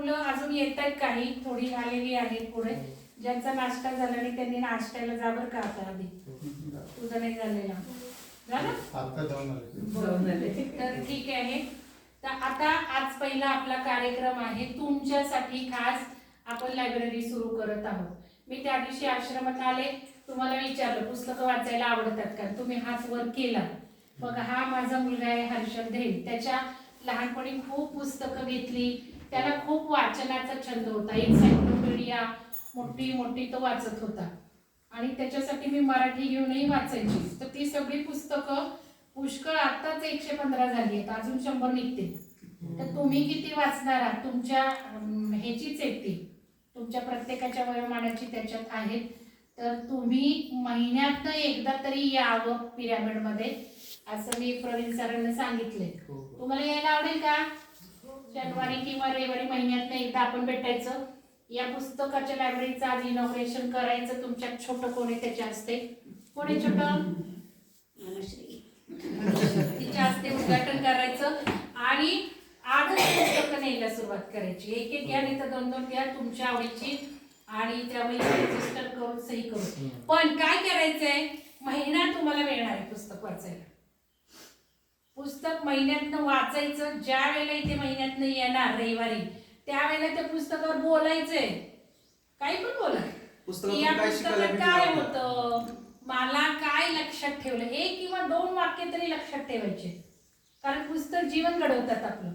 मुलं अजून येत आहेत काही थोडी आलेली आहेत पुढे. ज्यांचा नाश्ता झाला नाही त्यांनी नाश्त्याला जा बरं का आता आधी. तुझा नाही झालेला. झालं? आता जाऊन आले. जाऊन आले. तर ठीक आहे. तर आता आज पहिला आपला कार्यक्रम आहे तुमच्यासाठी खास आपण लायब्ररी सुरू करत आहोत. मी त्या दिवशी आश्रमात आले. तुम्हाला विचारलं पुस्तकं वाचायला आवडतात का? तुम्ही हाच वर केला. मग हा माझा मुलगा आहे हर्षद धेल त्याच्या लहानपणी खूप पुस्तकं घेतली. त्याला खूप वाचनाचा छंद होता. एन्सायक्लोपीडिया मोठी मोठी तो वाचत होता. आणि त्याच्यासाठी मी मराठी घेऊनही वाचायची. तर ती सगळी पुस्तकं पुष्कळ आत्ताच एकशे पंधरा झाली आहेत. अजून शंभर निघतील. तर तुम्ही किती वाचणार आहात? तुमच्या ह्याचीच आहेत ती. तुमच्या प्रत्येकाच्या वयोमानाची त्याच्यात आहेत तर तुम्ही महिन्यातनं एकदा तरी यावं पिरॅमिडमध्ये असं मी प्रवीण सरांना सांगितले तुम्हाला यायला आवडेल का? शनिवारी किंवा रविवारी महिन्यातनं एकदा आपण भेटायचं. या पुस्तकाच्या लायब्ररीचं आज इनॉग्रेशन करायचं. तुमच्यात छोटं कोणी त्याच्या असते कोणी छोट? तिच्या हस्ते उद्घाटन करायचं. आणि आजच पुस्तकं न्यायला सुरुवात करायची. एक एक घ्या नाही तर दोन दोन घ्या तुमच्या आवडीची. आणि त्यामुळे रजिस्टर करून सही करून. पण काय करायचंय? महिना तुम्हाला मिळणार आहे पुस्तक वाचायला. पुस्तक महिन्यातनं वाचायचं ज्या वेळेला इथे महिन्यातनं येणार रविवारी त्यावेळेला त्या पुस्तकावर बोलायचंय. काही पण बोला. या पुस्तकातून काय शिकायला पुस्तकात भेटलं काय आपल्याला? होतं? मला काय लक्षात ठेवलं? एक किंवा दोन वाक्य तरी लक्षात ठेवायचे. कारण पुस्तक जीवन घडवतात आपलं.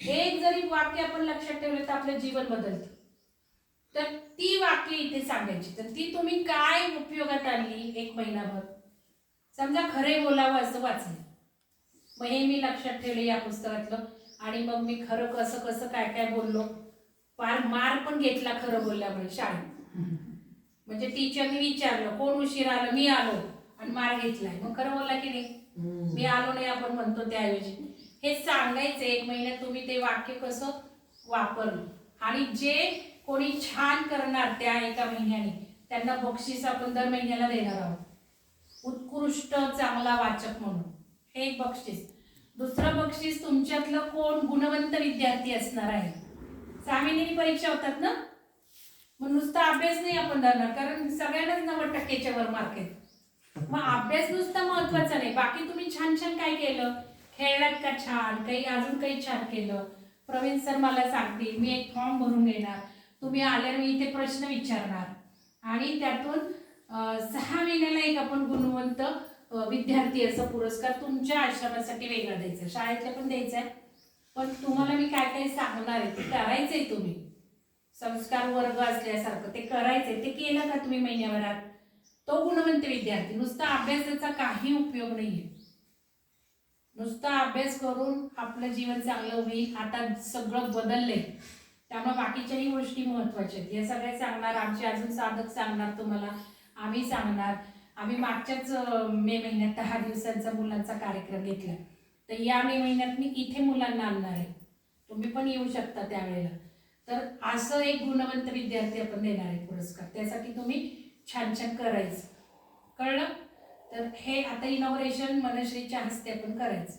एक जरी वाक्य आपण लक्षात ठेवलं तर आपलं जीवन बदलतं. तर ती वाक्य इथे सांगायची. तर ती तुम्ही काय उपयोगात आणली एक महिनाभर? समजा खरे बोलावं असं वाचलं. मग हे मी लक्षात ठेवलं या पुस्तकातलं. आणि मग मी खरं कसं कसं काय काय बोललो. फार मार पण घेतला खरं बोलल्यामुळे शाळेत. म्हणजे टीचरने विचारलं कोण उशीर आलं? मी आलो आणि मार घेतलाय. मग खरं बोलला की नाही? मी आलो नाही आपण म्हणतो त्याऐवजी. हे सांगायचं एक महिन्यात तुम्ही ते वाक्य कसं वापरलं? आणि जे कोणी छान करणार त्या एका महिन्याने त्यांना बक्षीस आपण दर महिन्याला देणार आहोत. उत्कृष्ट चांगला वाचक म्हणून. हे एक बक्षीस. दुसरं बक्षीस तुमच्यातलं कोण गुणवंत विद्यार्थी असणार आहे? सामिनी परीक्षा होतात ना? मग नुसता अभ्यास नाही आपण धरणार कारण सगळ्यांनाच नव्वद टक्केच्या वर मार्क आहेत. मग अभ्यास नुसता महत्त्वाचा नाही. बाकी तुम्ही छान छान काय केलं? खेळलात का छान? काही अजून काही छान केलं? प्रवीण सर मला सांगतील मी एक फॉर्म भरून घेणार. तुम्ही आल्यावर मी इथे प्रश्न विचारणार. आणि त्यातून सहा महिन्याला एक आपण गुणवंत विद्यार्थी असा पुरस्कार तुमच्या आश्रमासाठी वेगळा द्यायचा. शाळेतला पण द्यायचा आहे. पण तुम्हाला मी काय काय सांगणार आहे ते करायचंय तुम्ही. संस्कार वर्ग असल्यासारखं ते करायचंय. ते केलं का तुम्ही महिन्याभरात? तो गुणवंत विद्यार्थी. नुसता अभ्यासाचा काही उपयोग नाहीये. नुसता अभ्यास करून आपलं जीवन चांगलं होईल. आता सगळं बदललंय. त्यामुळे बाकीच्याही गोष्टी महत्त्वाच्या आहेत. या सगळ्या सांगणार आमचे अजून साधक सांगणार तुम्हाला. आम्ही सांगणार. आम्ही मागच्याच मे महिन्यात दहा दिवसांचा मुलांचा कार्यक्रम घेतला. तर या मे महिन्यात मी इथे मुलांना आणणार आहे. तुम्ही पण येऊ शकता त्यावेळेला. तर असं एक गुणवंत विद्यार्थी आपण देणार आहे पुरस्कार. त्यासाठी तुम्ही छान छान करायचं. कळलं? तर हे आता इनॉग्रेशन मनश्रीच्या हस्ते आपण करायचं.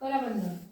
करा बंद.